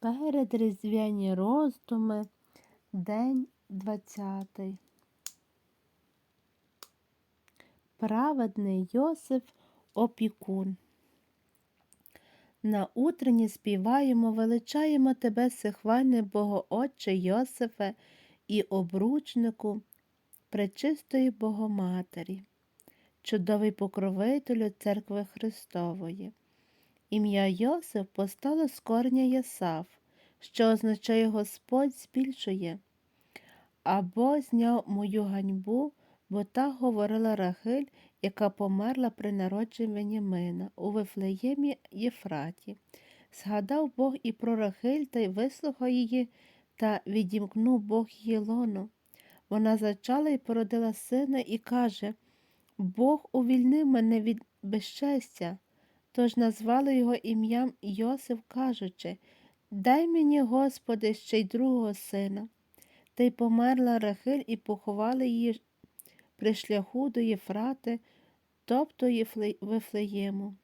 Передріздвяні роздуми, день 20. Праведний Йосиф Опікун. На утренні співаємо, величаємо тебе, всехвальний Богоотче Йосифе і обручнику пречистої Богоматері, чудовий покровителю Церкви Христової. Ім'я Йосиф постало з корня Єсав, що означає Господь збільшує, або зняв мою ганьбу, бо так говорила Рахиль, яка померла при народженні Венямина у Вифлеємі Єфраті. Згадав Бог і про Рахиль та й вислухав її, та відімкнув Бог її лону. Вона зачала і породила сина і каже Бог увільнив мене від безчестя. Тож назвали його ім'ям Йосиф, кажучи Дай мені, Господи, ще й другого сина. Та й померла Рахиль і поховали її при шляху до Єфрати, тобто Вифлеєму.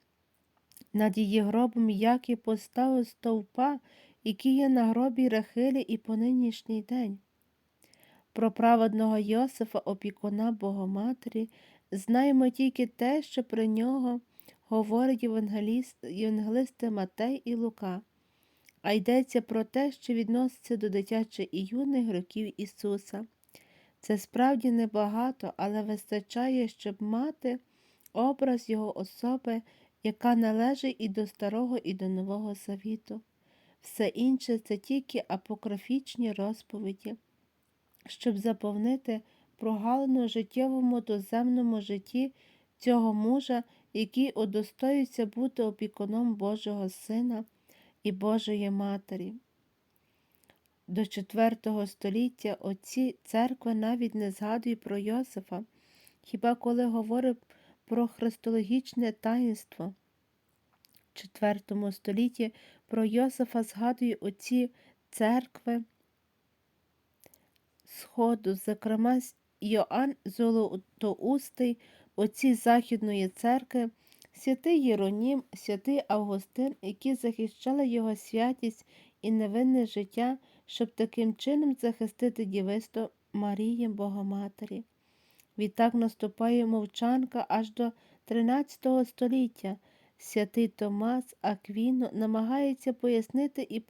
Над її гробом Яків поставив стовпа, який є на гробі Рахилі і по нинішній день. Про праведного Йосифа, опікуна Богоматері, знаємо тільки те, що про нього говорять євангелисти Матей і Лука, а йдеться про те, що відноситься до дитячих і юних років Ісуса. Це справді небагато, але вистачає, щоб мати образ Його особи, яка належить і до Старого, і до Нового Завіту. Все інше це тільки апокрофічні розповіді, щоб заповнити прогалину життєвому доземному житті цього мужа, який удостоїться бути опікуном Божого Сина і Божої Матері. До IV століття отці церкви навіть не згадують про Йосифа, хіба коли говорить про христологічне таїнство. В IV столітті про Йосифа згадують отці церкви Сходу, зокрема Йоанн Золотоустий, отці Західної церкви, святий Єронім, святий Августин, які захищали його святість і невинне життя, щоб таким чином захистити дівисто Марії Богоматері. Відтак наступає мовчанка аж до XIII століття. Святий Томас Аквіно намагається пояснити і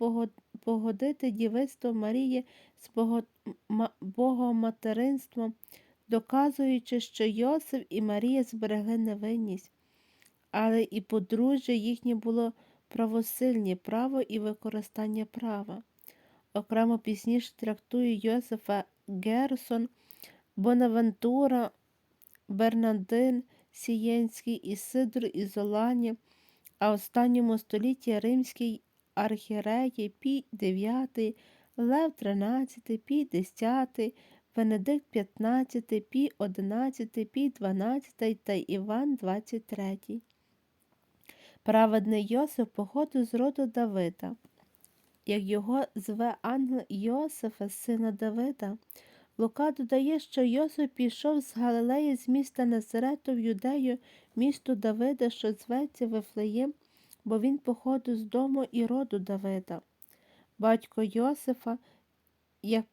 погодити дівиство Марії з богоматеринством, доказуючи, що Йосиф і Марія зберегли невинність, але і подружжя їхнє було правосильні право і використання права. Окремо пізніше трактує Йосифа Герсон, Бонавентура, Бернандин, Сієнський, Ісидор Ізолані, а останньому столітті римський архіреї Пій IX, Лев XIII, Пій X, Венедикт XV, Пій XI, Пій XII та Іван XXIII. Праведний Йосиф походив з роду Давида. Як його зве ангел Йосифа, сина Давида, Лука додає, що Йосиф пішов з Галилеї з міста Назарету в Юдею, місто Давида, що зветься Вифлеєм, бо він походив з дому і роду Давида. Батько Йосифа, як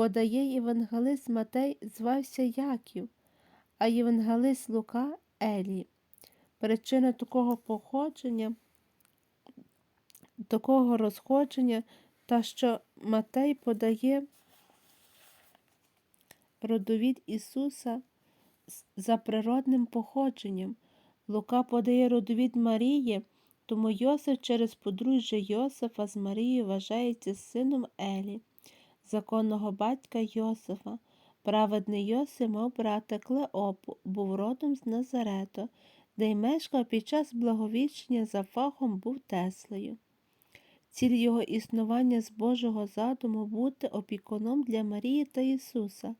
подає євангелист Матей, звався Яків, а євангелист Лука Елі. Причина такого походження, такого розходження, та що Матей подає родовід Ісуса за природним походженням. Лука подає родовід Марії, тому Йосиф через подружжя Йосифа з Марією вважається сином Елі, законного батька Йосифа. Праведний Йосиф мав брата Клеопу, був родом з Назарету, де й мешкав під час благовіщення за фахом був Теслею. Ціль його існування з Божого задуму бути опікуном для Марії та Ісуса.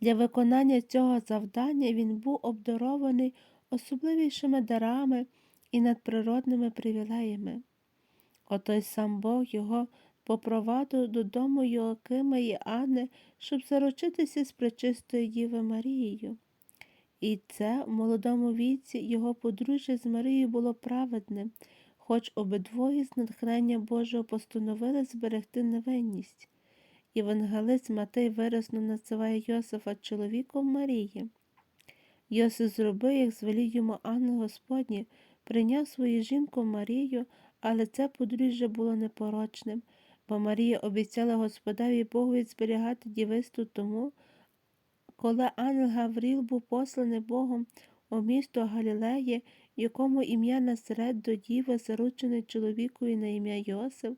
Для виконання цього завдання він був обдарований особливішими дарами і надприродними привілеями. Отой сам Бог його попровадив додому Йоакима і Анни, щоб заручитися з пречистою Діви Марією. І це в молодому віці його подружжя з Марією було праведним, хоч обидвоє з натхнення Божого постановили зберегти невинність. Євангелист Матей виразно називає Йосифа чоловіком Марії. Йосиф зробив, як звелів йому ангел Господній, прийняв свою жінку Марію, але це подружжя було непорочним, бо Марія обіцяла Господеві Богові зберігати дівисту тому, коли ангел Гавріл був посланий Богом у місто Галілеї, якому ім'я Насред до діви, заручений чоловікові на ім'я Йосиф,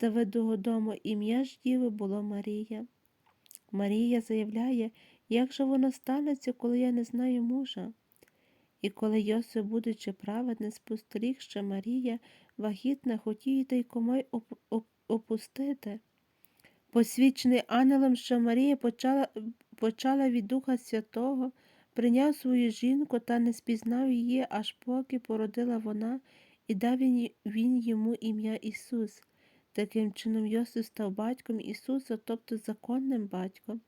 Давидового дому ім'я ж діви було Марія. Марія заявляє, як же воно станеться, коли я не знаю мужа? І коли Йосиф, будучи праведним, спостеріг, що Марія вагітна, тайкомай оп- оп- опустити. Посвідчений ангелом, що Марія почала, почала від Духа Святого, прийняв свою жінку та не спізнав її, аж поки породила вона, і дав він, він йому ім'я Ісус. Таким чином Йосиф став батьком Ісуса, тобто законним батьком.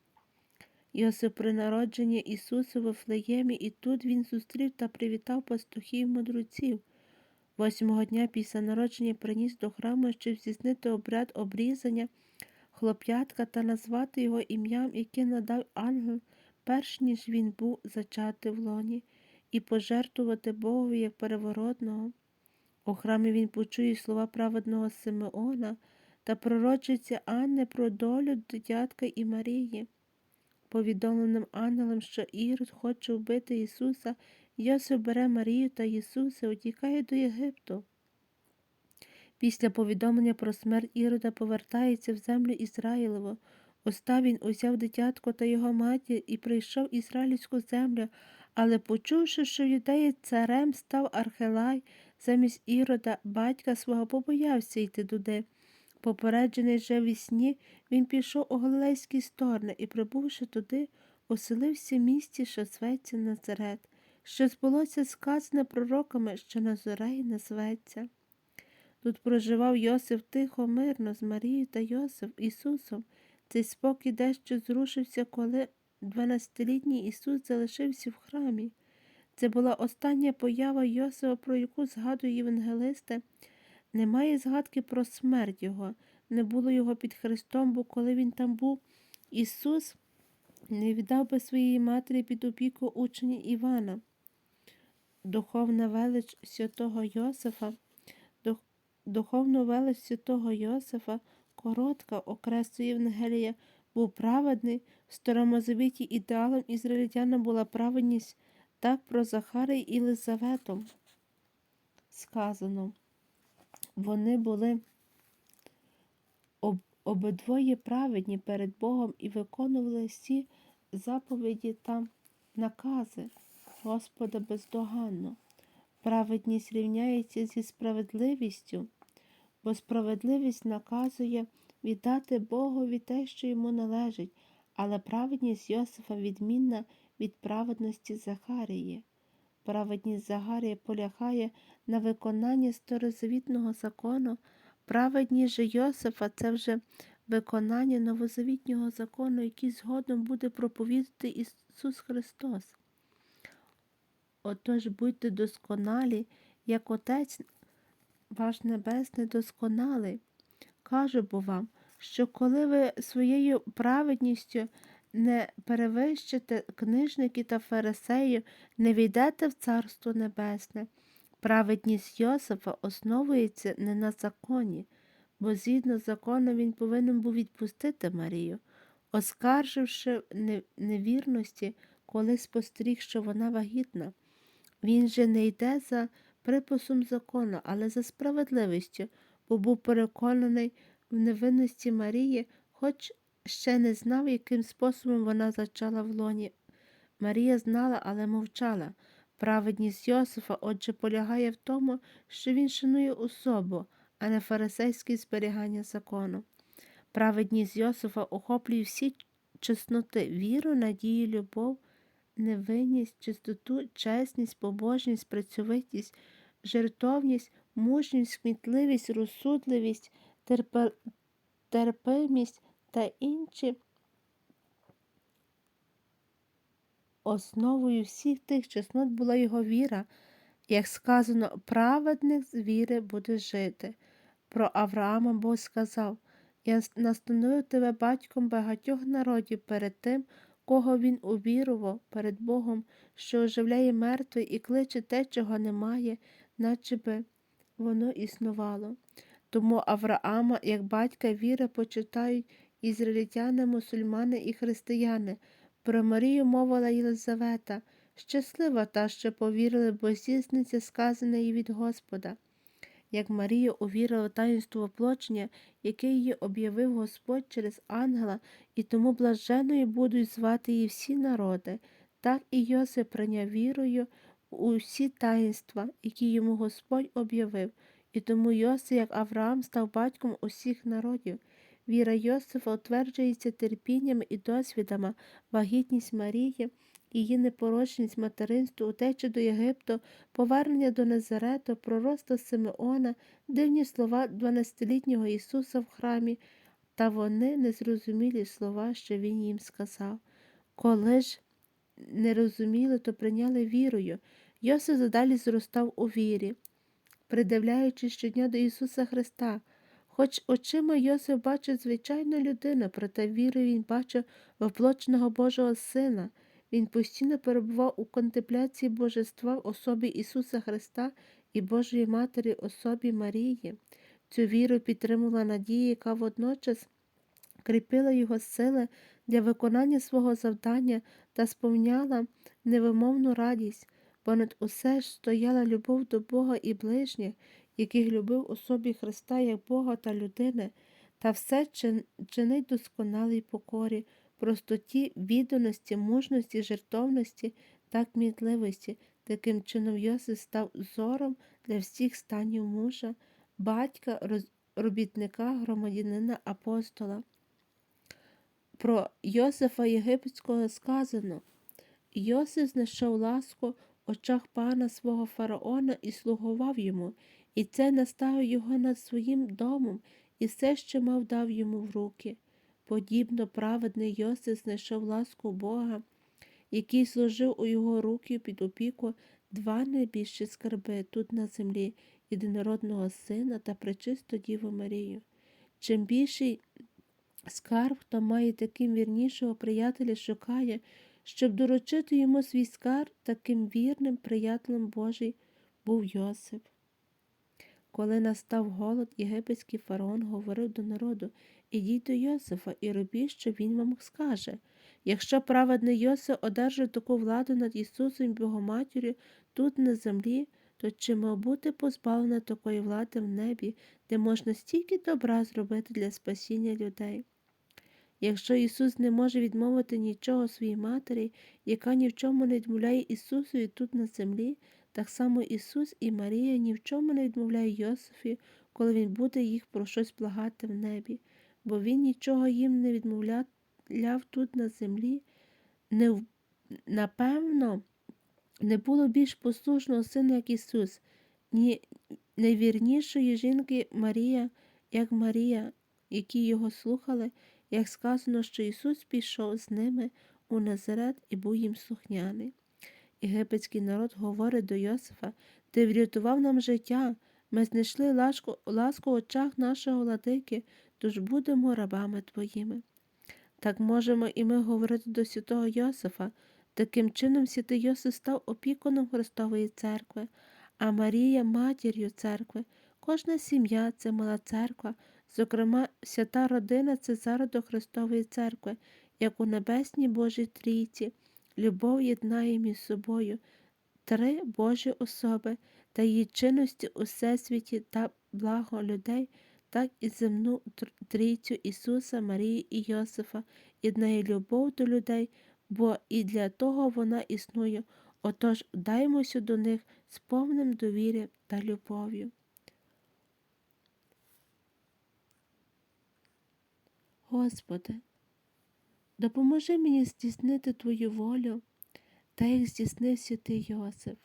Йосип при народженні Ісуса в Вифлеємі, і тут він зустрів та привітав пастухів і мудреців. Восьмого дня після народження приніс до храму, щоб здійснити обряд обрізання хлоп'ятка та назвати його ім'ям, яке надав ангел, перш ніж він був зачати в лоні, і пожертвувати Богові як переворотного. У храмі він почує слова праведного Симеона та пророчиці Анни про долю дитятка і Марії. Повідомленим ангелом, що Ірод хоче вбити Ісуса, Йосиф бере Марію та Ісуса і утікає до Єгипту. Після повідомлення про смерть Ірода повертається в землю Ізраїлеву. Оста він узяв дитятко та його матір і прийшов в ізраїльську землю, але, почувши, що юдеї царем став Архелай, замість Ірода, батька свого побоявся йти туди. Попереджений же в сні, він пішов у Галилейські сторони і, прибувши туди, оселився в місті, що зветься Назарет, що збулося сказане пророками, що Назорей назветься. Тут проживав Йосиф тихо, мирно з Марією та Йосиф, Ісусом. Цей спокій дещо зрушився, коли дванадцятилітній Ісус залишився в храмі. Це була остання поява Йосифа, про яку згадує євангелисти. Немає згадки про смерть його, не було його під Христом, бо коли він там був, Ісус не віддав би своїй матері під опіку учня Івана. Духовна велич святого Йосифа, дух- духовну велич святого Йосифа, коротка окреслює Євангелія, був праведний, в старомозавіті ідеалом ізраїльтяна була праведність, так про Захарій і Єлизавету сказано. Вони були об, обидвоє праведні перед Богом і виконували всі заповіді та накази Господа бездоганно. Праведність рівняється зі справедливістю, бо справедливість наказує віддати Богові те, що йому належить, але праведність Йосифа відмінна від праведності Захарії. Праведність Захарія полягає на виконанні старозавітного закону, праведність же Йосифа це вже виконання новозавітнього закону, який згодом буде проповідати Ісус Христос. Отож будьте досконалі, як Отець ваш Небесний досконалий. Кажу бо вам, що коли ви своєю праведністю не перевищите книжників та фарисеїв, не війдете в Царство Небесне. Праведність Йосифа основується не на законі, бо згідно законом він повинен був відпустити Марію, оскарживши невірності, коли спостеріг, що вона вагітна. Він же не йде за приписом закону, але за справедливістю, бо був переконаний в невинності Марії, хоч ще не знав, яким способом вона зачала в лоні. Марія знала, але мовчала. Праведність Йосифа, отже, полягає в тому, що він шанує особу, а не фарисейське зберігання закону. Праведність Йосифа охоплює всі чесноти, віру, надію, любов, невинність, чистоту, чесність, побожність, працьовитість, жертовність, мужність, смітливість, розсудливість, терпимість та інші. Основою всіх тих чеснот була його віра, Як сказано, праведник з віри буде жити. Про Авраама Бог сказав Я настановив тебе батьком багатьох народів перед тим, кого він увірував перед Богом, що оживляє мертвий і кличе те, чого немає, наче би воно існувало. Тому Авраама, як батька віри, почитають ізраїльтяни, мусульмани і християни. Про Марію мовила Єлизавета, щаслива та, що повірили, бо здійсниться сказане їй від Господа. Як Марія увірила в таїнство оплочення, яке її об'явив Господь через ангела, і тому блаженою будуть звати її всі народи, так і Йосип прийняв вірою у всі таїнства, які йому Господь об'явив, і тому Йосип, як Авраам, став батьком усіх народів. Віра Йосифа утверджується терпінням і досвідами, вагітність Марії, її непорочність материнству, утеча до Єгипту, повернення до Назарету, пророста Симеона, дивні слова 12-літнього Ісуса в храмі, та вони незрозумілі слова, що Він їм сказав. Коли ж не розуміли, то прийняли вірою. Йосиф задалі зростав у вірі, придивляючись щодня до Ісуса Христа. Хоч очима Йосиф бачив звичайну людину, проте вірою він бачив воплоченого Божого Сина. Він постійно перебував у контемпляції Божества в особі Ісуса Христа і Божої Матері особі Марії. Цю віру підтримувала надія, яка водночас кріпила його сили для виконання свого завдання та сповняла невимовну радість. Понад усе ж стояла любов до Бога і ближніх, яких любив у собі Христа як Бога та людини, та все чинить досконалій покорі, простоті, відданості, мужності, жертовності та кмітливості. Таким чином Йосиф став зором для всіх станів мужа, батька, робітника, громадянина апостола. Про Йосифа Єгипетського сказано Йосиф знайшов ласку в очах пана свого фараона і слугував йому, і це наставив його над своїм домом, і все, що мав, дав йому в руки. Подібно праведний Йосиф знайшов ласку Бога, який служив у його руки під опіку два найбільші скарби тут на землі єдинородного сина та пречисту Діву Марію. Чим більший скарб, то має таким вірнішого приятеля шукає, щоб доручити йому свій скарб, таким вірним приятелем Божий був Йосип. Коли настав голод, єгипетський фараон говорив до народу Ідіть до Йосифа і робіть, що він вам скаже. Якщо праведний Йосиф одержав таку владу над Ісусом і Богоматір'ю тут на землі, то чи бути позбавлена такої влади в небі, де можна стільки добра зробити для спасіння людей? Якщо Ісус не може відмовити нічого своїй матері, яка ні в чому не відмовляє Ісусові тут на землі, так само Ісус і Марія ні в чому не відмовляє Йосифі, коли Він буде їх про щось благати в небі, бо Він нічого їм не відмовляв тут на землі. Не, напевно, не було більш послушного сина, як Ісус, ні найвірнішої жінки Марія, як Марія, які його слухали, як сказано, що Ісус пішов з ними у Назарет і був їм слухняний. Єгипетський народ говорить до Йосифа, ти врятував нам життя, ми знайшли ласку, ласку в очах нашого владики, тож будемо рабами твоїми. Так можемо і ми говорити до святого Йосифа. Таким чином святий Йосиф став опікуном Христової церкви, а Марія матір'ю церкви. Кожна сім'я це мала церква, зокрема, свята родина це зародок Христової церкви, як у небесній Божій трійці. Любов єднає між собою три Божі особи та її чинності у всесвіті та благо людей, так і земну трійцю Ісуса, Марії і Йосифа, єднає любов до людей, бо і для того вона існує. Отож даймося до них з повним довір'ям та любов'ю. Господи, допоможи мені здійснити Твою волю, та як здійснив святий Йосиф.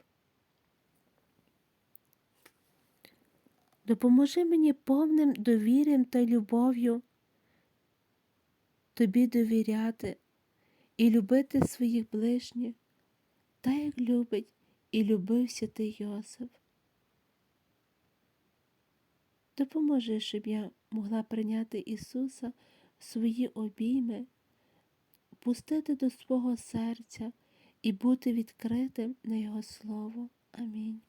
Допоможи мені повним довір'ям та любов'ю тобі довіряти і любити своїх ближніх, та як любить і любився ти Йосиф. Допоможи, щоб я могла прийняти Ісуса в свої обійми, пустити до свого серця і бути відкритим на Його Слово. Амінь.